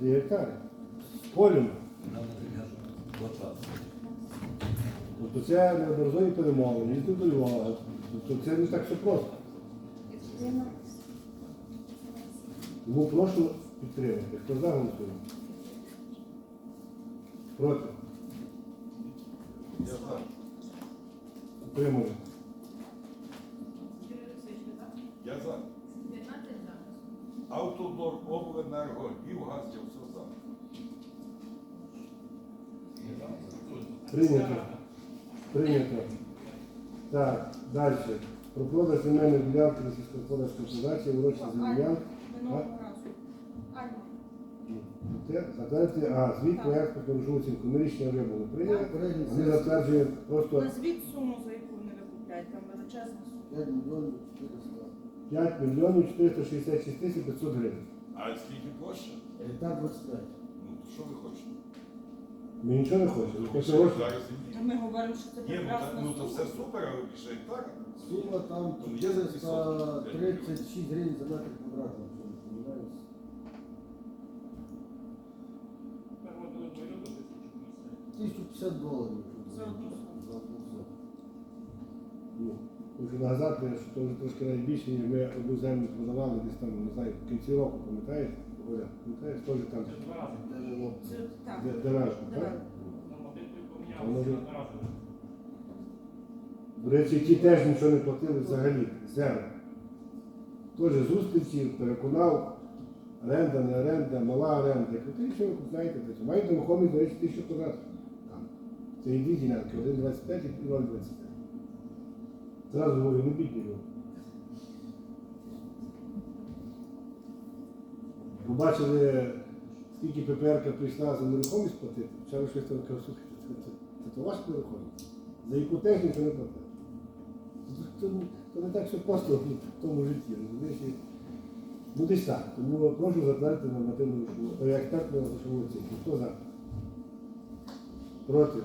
3 гектари. Тобто це неодноразові перемовини, їздив до Львова. Тобто це не так все просто. Тому прошу підтримати. Хто за голосує? Проти? Я за. Утримали. Юрій Олексійович, ви за? Я за. 15 за. Автодор, обленерго, Київгаз, я все за. Прийнято. Прийнято. Так, далі. Про продаж земельної ділянки на сільськогосподарської організації урочі землян. Минулого разу. Альма. Те, Затвердити, а, звіт про експортну грошову оцінку. Ми рішення вже було прийняли. Ми затверджуємо просто Назвіть суму, за яку вони викупляють, там величезна сума. 5 мільйонів 400. 5 мільйонів 466 тисяч 500 гривень. А скільки площа? Гектар 25. Ну, то що ви хочете? Ми нічого не хочемо. Ми Ну, хочемо гроші. Зараз Та ми говоримо, що це ну, та, прекрасна ну то все супер, але більше гектара. Сума там Ну, є 436 гривень за метр квадратний, до 1050 доларів. Одну суму. Нагадати, що трошки навіть більше, ніж ми одну землю продавали десь там, не знаю, в кінці року, пам'ятаєш? Оля, пам'ятаєш, теж там Це два рази. Це так. де- так? Давай. Норматив Воно два рази. До речі, ті теж нічого не платили взагалі. Зero. Теж зустрічі, переконав, оренда, не оренда, мала оренда. Я кажу, ти що ви купляєте? Маєте нерухомість, до речі, тисячу квадратів. Там. Це і дві ділянки, 1,25 і 0,25. Зразу говорю, не бідні люди. Побачили, скільки ППР прийшла за нерухомість платити, почали щось там кажуть, слухайте, це, то ваша нерухомість, за яку нічого не платили. Це, це не так все просто в тому житті, розумієш? Ну десь так. Тому прошу затвердити нормативну так на грошову оцінку. Хто за? Проти?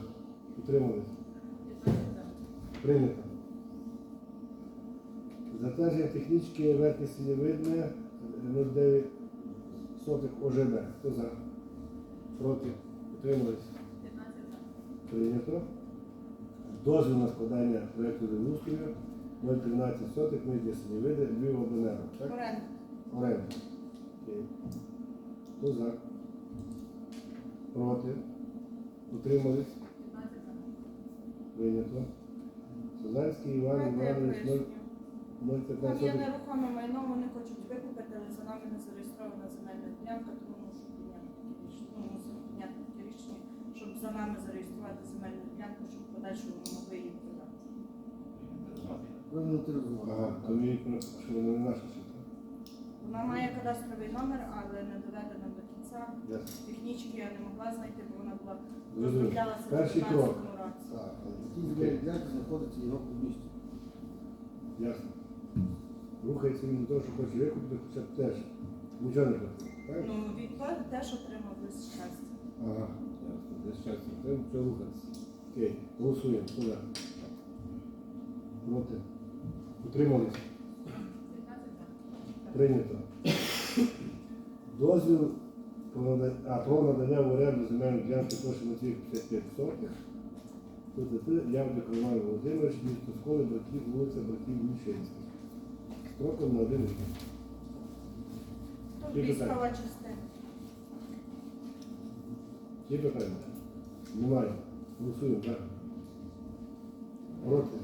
Утримались? Прийнято. Затвердження технічки не синєвидне 09 сотих ОЖБ. Хто за? Проти? Утримались? Прийнято. Дозвіл на складання проєкту землеустрою 013 сотих медіа синєвиди Львівобленерго. Так? Оренда. Окей. Хто за? Проти? Утримались? Прийнято. Сазанський Іван Іванович 0. Там є сотих. нерухоме майно, вони хочуть викупити, але за нами не зареєстрована земельна ділянка, тому мушу прийняти таке рішення. Ну, мусимо прийняти таке рішення, щоб за нами зареєструвати земельну ділянку, щоб в подальшому ми могли її продати. Ага, то мені що вона не наша так? Вона має кадастровий номер, але не доведена до кінця. Технічки я не могла знайти, бо вона була розроблялася в Перший 15 крок. році. Так, але в земельній ділянці знаходиться його приміщення. Ясно. Рухається він до того, що хоче викупити, хоча б теж. Нічого не. Так? Ну, відтоді теж отримав лист щастя. Ага, ясно. Десь щастя. Треба все рухатися. Окей, голосуємо. Хто за? Проти. Утримались. Прийнято. Дозвіл про надання, а, про надання в оренду земельної ділянки площі на 55 сотих. Тут це Явдик Роман Володимирович, місто школи, братів, вулиця братів Мішинських. Строком на один рік. Тут військова питання? частина. Є питання? Немає. Голосуємо, так. Проти.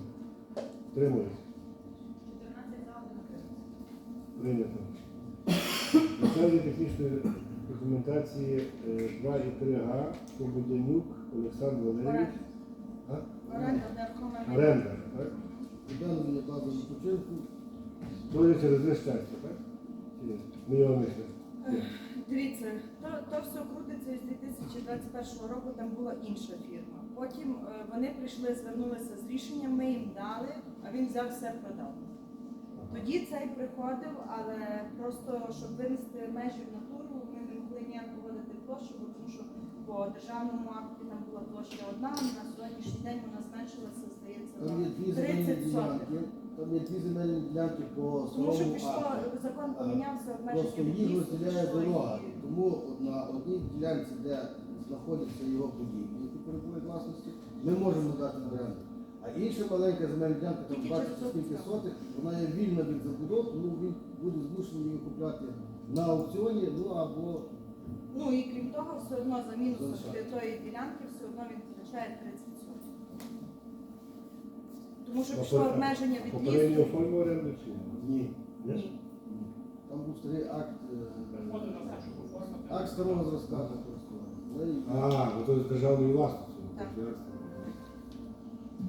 Тримують. 14 за, 1 утримався. Прийнято. Затвердження технічної документації е, 2 і 3 Г. Слободянюк Олександр Валерійович. Оренда. Оренда, так? Ребята мені базу відпочинку. Доля через лист щастя, так? Знайшли. Ех, Дивіться, то, то все крутиться з 2021 року, там була інша фірма. Потім е, вони прийшли, звернулися з рішенням, ми їм дали, а він взяв все продав. Тоді цей приходив, але просто щоб винести межі в натуру, ми не могли ніяк поводити площу, бо тому що по державному акті там була площа одна, на сьогоднішній день вона зменшилася, здається, Там є дві на 30 сотих. Там є дві земельні ділянки по Тому що старому пішло, акту. закон А, помінявся, Просто їх розділяє пішло, дорога. і- Тому одна одній ділянці, де знаходяться його будівлі, які перебувають власності, ми можемо надати в оренду. А інша маленька земельна ділянка, там Тільки 20 через скільки сотих, вона є вільна від забудов, тому він буде змушений її купляти на аукціоні, ну або Ну і крім того, все одно за мінусом Залишає. тої ділянки, все одно він втрачає 30%. Тому що пішло обмеження від Попередньо лісу. оформив оренду чи ні? ні. Там був старий акт, е, акт старого зразка на користування. Але і- А, бо то з державної власності. Так.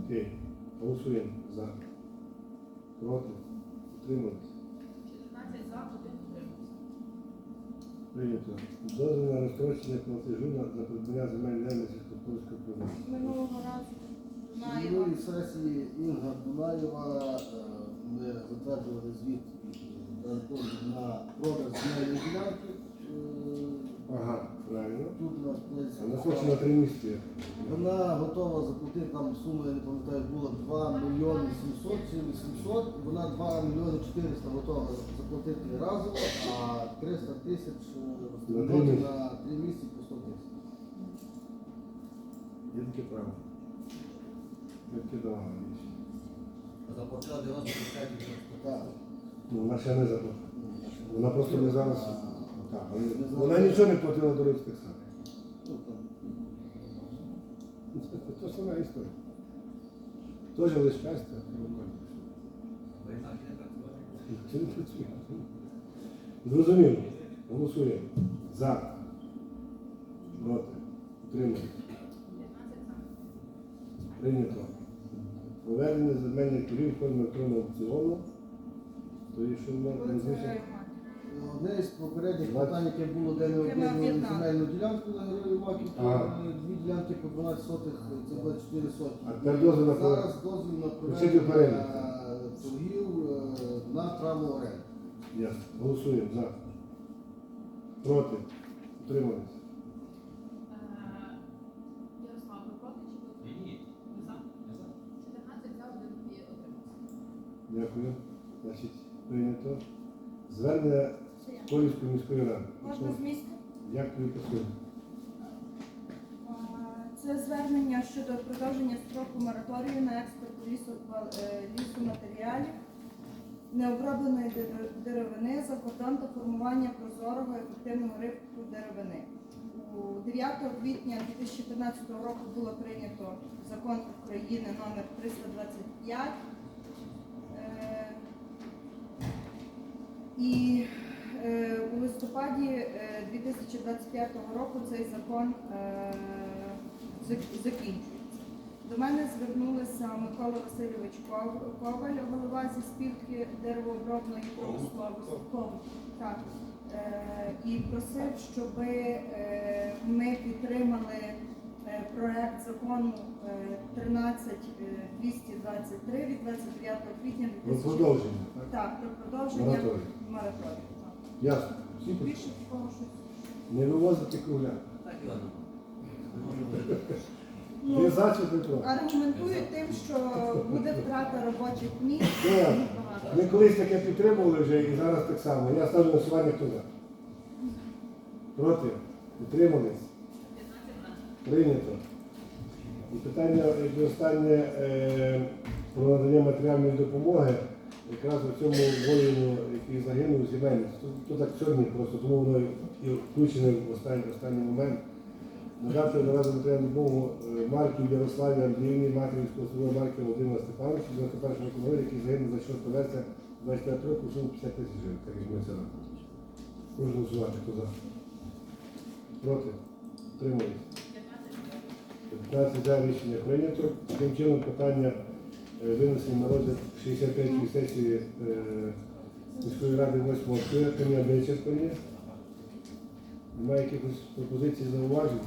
Окей. Голосуємо за. Проти. Утримались. 14 за, 1 утримався. Прийнято. Дозвіл на розстрочення платежу на, на придбання земель ділянки сільськогосподарського призначення. Минулого разу. Минулій сесії Інга Дунаєва е, ми затверджували звіт е, на продаж земельної ділянки. Е, Ага, правильно. Тут у нас Вона хоче на три місяці. Вона готова заплатити там сума, я не пам'ятаю, була 2 мільйони 700 чи 800. Вона 2 мільйони 400 готова заплатити разово, а 300 тисяч На три місяці. на 3 місяці по 100 тисяч. Є таке право. Ми кидали рішення. Заплатила 95 Так. Ну, вона ще не заплатила. Вона просто не зараз. Так, вона нічого не платила до. Ну, там. Це сама історія. Теж лише щастя. Зрозуміло. Голосуємо. За. Проти. Утримали. 15 за. Прийнято. Проведення земельних торгів в формі електронного аукціону. То є, що ми це. Одне із попередніх питань, яке було, де ми об'єднували земельну ділянку на Герою Маків, Ага. дві ділянки по 12 сотих, це 24 сотні. А тепер дозвіл на Зараз дозвіл на Включити проведення перелік. торгів е, на право оренди. Ясно. Голосуємо. За. Проти. Утримались. Е, Ярослав, ви проти чи ви? Ні, ні. Ви за? Не за. 14 за, 1 утримався. Дякую. Значить, прийнято. Звернення. Колівської міської ради. Можна з міста? Як тобі Це звернення щодо продовження строку мораторію на експорт лісу, е, лісоматеріалів, необробленої деревини за кордон та формування прозорого ефективного ринку деревини. У 9 квітня 2015 року було прийнято закон України номер 325. Е, І е, у листопаді е, 2025 року цей закон е, закінчується. До мене звернулися Микола Васильович Коваль, голова зі спілки деревообробної промисловості. Е, І просив, щоб е, ми підтримали е, проект закону е, 13223 від 29 квітня Про продовження. Так? про продовження мораторію. Ясно. Всі Більше такого щось. Не вивозити кругля. Так, Ну, за чи ти аргументують тим, що буде втрата робочих місць. Так. Багато. Ми колись таке підтримували вже і зараз так само. Я ставлю на голосування хто за. Проти? Утримались? 15 за. Прийнято. І питання якби останнє е, про надання матеріальної допомоги. Якраз у цьому воїну, який загинув з. Тут, тут так сьогодні просто, тому воно і включене в останній, останній момент. Надати одразу матеріальну допомогу е, Марків Ярославі Андріївні, матері військового Марків Володимира Степановича, 91 року, який загинув за 6 вересня 25 років, суму 50 тисяч гривень. Прошу голосувати, хто за. Проти? Утримались? 15 за. рішення прийнято. Таким чином питання винесено винесені на розгляд 65-ї сесії е, міської ради 8 скликання вичерпані. Немає якихось пропозицій зауважень.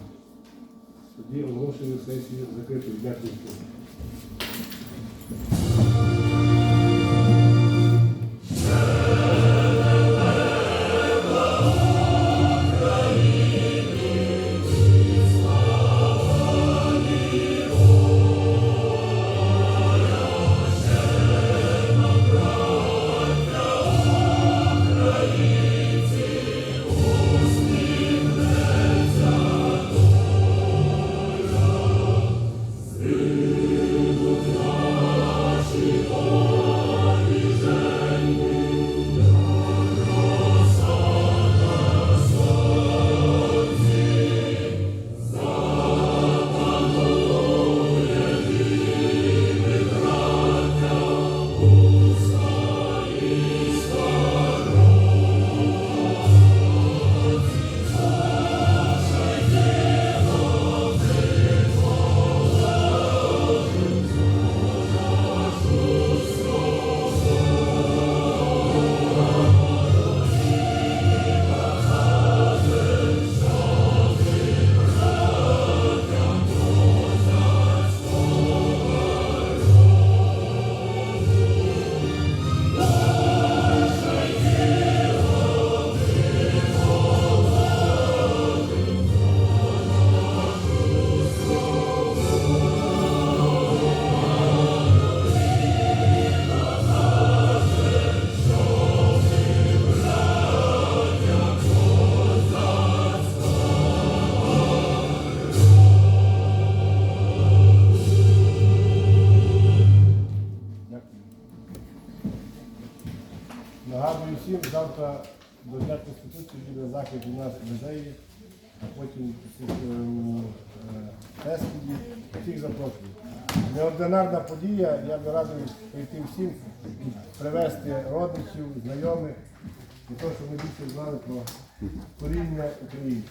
Тоді оголошую сесію закритою. Дякую. Нагадую всім, завтра до Дня Конституції буде захід у нас в музеї, а потім е, у Ескіді. Всіх запрошую. Неординарна подія, я би радий прийти всім, привезти родичів, знайомих, для того, щоб ми більше знали про коріння українців.